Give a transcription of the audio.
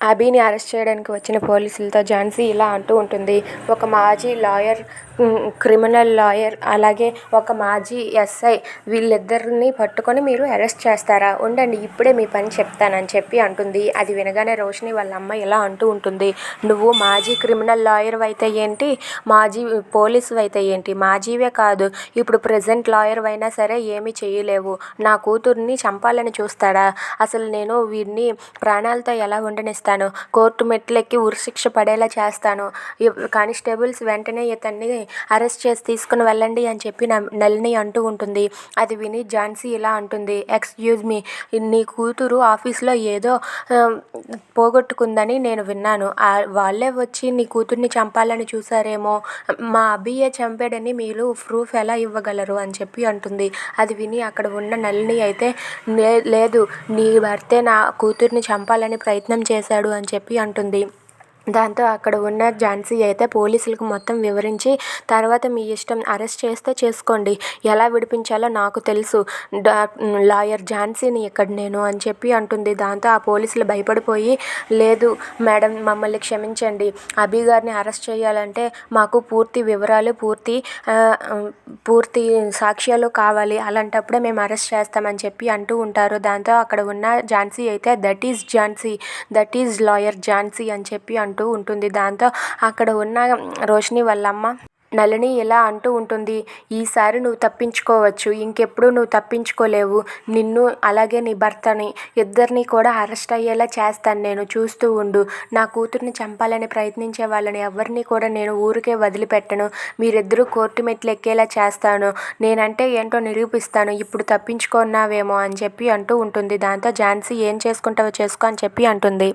అభిని arrest చేయడానికి వచ్చిన పోలీసులతో ఝాన్సీ ఇలా అంటూ ఉంటుంది. ఒక మాజీ లాయర్ క్రిమినల్ లాయర్ అలాగే ఒక మాజీ ఎస్ఐ వీళ్ళిద్దరిని పట్టుకొని మీరు అరెస్ట్ చేస్తారా? ఉండండి ఇప్పుడే మీ పని చెప్తానని చెప్పి అంటుంది. అది వినగానే రోషిని వాళ్ళ అమ్మ ఇలా అంటూ ఉంటుంది. నువ్వు మాజీ క్రిమినల్ లాయర్ అయితే ఏంటి? మాజీ పోలీసు అయితే ఏంటి? మాజీవే కాదు ఇప్పుడు ప్రజెంట్ లాయర్ అయినా సరే ఏమీ చేయలేవు. నా కూతుర్ని చంపాలని చూస్తాడా? అసలు నేను వీడిని ప్రాణాలతో ఎలా ఉండనిస్తాను? కోర్టు మెట్లెక్కి ఉరిశిక్ష పడేలా చేస్తాను. కానిస్టేబుల్స్ వెంటనే ఇతన్ని అరెస్ట్ చేసి తీసుకుని వెళ్ళండి అని చెప్పి నళిని అంటూ ఉంటుంది. అది విని ఝాన్సీ ఇలా అంటుంది. ఎక్స్క్యూజ్ మీ నీ కూతురు ఆఫీస్లో ఏదో పోగొట్టుకుందని నేను విన్నాను. వాళ్ళే వచ్చి నీ కూతుర్ని చంపాలని చూసారేమో మా అభియే చంపాడని మీరు ప్రూఫ్ ఎలా ఇవ్వగలరు? అని చెప్పి అంటుంది. అది విని అక్కడ ఉన్న నళిని అయితే లేదు నీ భర్తే నా కూతుర్ని చంపాలని ప్రయత్నం చేశాడు. అని చెప్పి అంటుంది. దాంతో అక్కడ ఉన్న ఝాన్సీ అయితే పోలీసులకు మొత్తం వివరించి తర్వాత మీ ఇష్టం అరెస్ట్ చేస్తే చేసుకోండి. ఎలా విడిపించాలో నాకు తెలుసు. డా లాయర్ ఝాన్సీని ఇక్కడ నేను అని చెప్పి అంటుంది. దాంతో ఆ పోలీసులు భయపడిపోయి లేదు మేడం మమ్మల్ని క్షమించండి. అభి గారిని అరెస్ట్ చేయాలంటే మాకు పూర్తి వివరాలు పూర్తి పూర్తి సాక్ష్యాలు కావాలి. అలాంటప్పుడే మేము అరెస్ట్ చేస్తామని చెప్పి అంటూ ఉంటారు. దాంతో అక్కడ ఉన్న ఝాన్సీ అయితే that is Jhansi that is lawyer Jhansi అని చెప్పి అంటూ అంటూ ఉంటుంది. దాంతో అక్కడ ఉన్న రోషిని వాళ్ళమ్మ నలిని నళిని ఇలా అంటూ ఉంటుంది ఈసారి నువ్వు తప్పించుకోవచ్చు ఇంకెప్పుడు నువ్వు తప్పించుకోలేవు. నిన్ను అలాగే నీ భర్తని ఇద్దరిని కూడా అరెస్ట్ అయ్యేలా చేస్తాను నేను. చూస్తూ ఉండు. నా కూతుర్ని చంపాలని ప్రయత్నించే వాళ్ళని ఎవరిని కూడా నేను ఊరికే వదిలిపెట్టను. మీరిద్దరూ కోర్టు మెట్లు ఎక్కేలా చేస్తాను. నేనంటే ఏంటో నిరూపిస్తాను. ఇప్పుడు తప్పించుకున్నావేమో అని చెప్పి అంటూ ఉంటుంది. దాంతో ఝాన్సీ ఏం చేసుకుంటావో చేసుకో అని చెప్పి అంటుంది.